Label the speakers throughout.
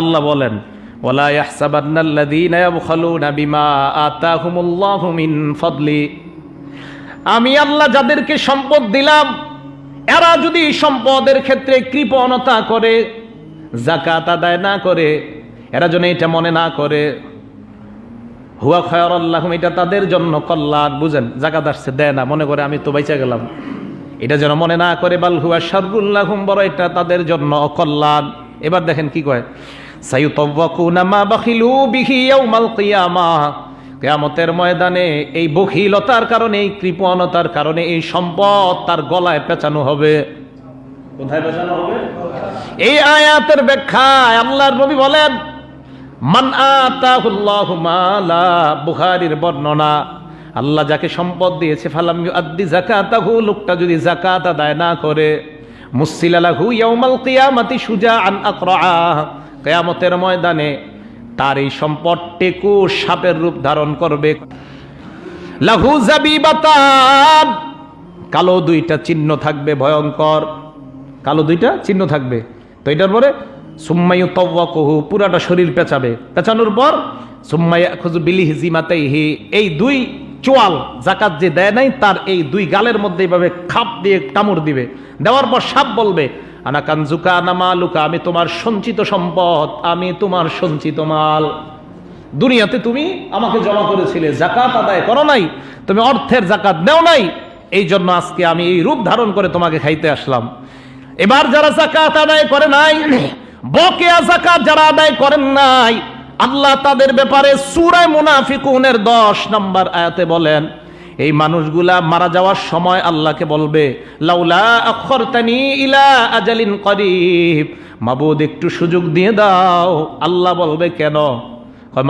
Speaker 1: আল্লাহ বলেন ওলা ইয়াহসাবান্নাল্লাযীনা বিমা ফাদলি। আমি আল্লাহ যাদেরকে সম্পদ দিলাম, এরা যদি সম্পদের ক্ষেত্রে কৃপণতা করে জাকাত আদায় না করে, এরা যেন এটা মনে না করে, হুয়া খয়ার আল্লাহ এটা তাদের জন্য কল্যাণ, বুঝেন জাকাত আসছে, দেয় না, মনে করে আমি তো বাইচা গেলাম। এটা যেন মনে না করে, বাল হুয়া শারুল্লাহম বড় এটা তাদের জন্য অকল্যাণ। এবার দেখেন কি কয়? কেয়ামতের ময়দানে এই বখিলতার কারণে, এই কৃপণতার কারণে এই সম্পদ তার গলায় পেঁচানো হবে। কোথায় পেঁচানো হবে? এই আয়াতের ব্যাখ্যায় আল্লাহর নবী বলেন, মান বর্ণনা। আল্লাহ যাকে সম্পদ দিয়েছে, ফালাম আদ্দি জাকাতাহু লোকটা যদি জাকাত আদায় না করে সুজাআন আকরা কিয়ামতের ময়দানে তার এই সম্পদ টেকু সাপের রূপ ধারণ করবে। লাহু জাবিবাতান কালো দুইটা চিহ্ন থাকবে, ভয়ঙ্কর। কালো দুইটা চিহ্ন থাকবে। তো এটার পরে সুম্মাইউ তওয়াকুহু পুরাটা শরীর পেঁচাবে। পেঁচানোর পর সুম্মাইয়া খুজু বিলি এই দুই চোয়াল জাকাত যে দেয় নাই, তার এই দুই গালের মধ্যে এইভাবে খাপ দিয়ে কামড় দিবে। দেওয়ার পর সাপ বলবে, আনা কানজুকা, আনা মালুকা, আমি তোমার সঞ্চিত সম্পদ, আমি তোমার সঞ্চিত মাল। দুনিয়াতে তুমি আমাকে জমা করেছিলে, জাকাত আদায় করো নাই, তুমি অর্থের জাকাত নেও নাই। এই জন্য আজকে আমি এই রূপ ধারণ করে তোমাকে খাইতে আসলাম। এবার যারা জাকাত আদায় করে নাই, বকেয়া জাকাত যারা আদায় করেন নাই আল্লাহ তাদের ব্যাপারে সুরায় মুনাফিকুনের দশ নম্বর আয়াতে বলেন, এই মানুষগুলা মারা যাওয়ার সময় আল্লাহকে বলবে, লাউলা আখরতানি ইলা আজালিন করিব। মাবুদ, একটু সুযোগ দিয়ে দাও। আল্লাহ বলবে, কেন?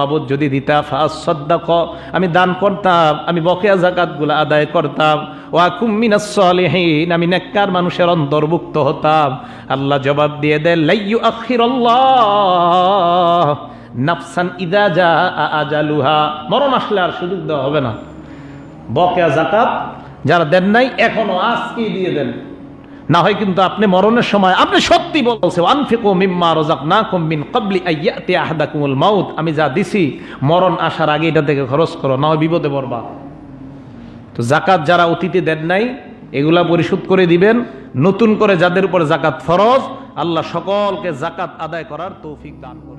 Speaker 1: মাবুদ, যদি দিতা ফাস সদ্দাক, আমি দান করতাম, আমি বকেয়া জাকাতগুলো আদায় করতাম। ওয়া কুম্মিনাস সলিহিন, আমি নেককার মানুষের অন্তর্ভুক্ত হতাম। আল্লাহ জবাব দিয়ে দেয় লাইয়ু আখিরাল্লাহ। নাফসান ইদা যা আজালুহা। মরণ আসলে আর সুযোগ দেওয়া হবে না। বকেয়া জাকাত যারা দেন নাই, এখনও আজকেই দিয়ে দেন। না হয় কিন্তু আপনি মরণের সময়, আপনি সত্যি বলছে আনফিকু মিম্মা রাযাকনাকুম মিন ক্বাবলি আইয়াতি আহাদাকুমুল মাউত। আমি যা দিছি, মরণ আসার আগে এটা থেকে খরচ করো, না হয় বিপদে পড়বা। তো জাকাত যারা অতীতে দেন নাই, এগুলা পরিশোধ করে দিবেন। নতুন করে যাদের উপর জাকাত ফরজ, আল্লাহ সকলকে জাকাত আদায় করার তৌফিক দান করে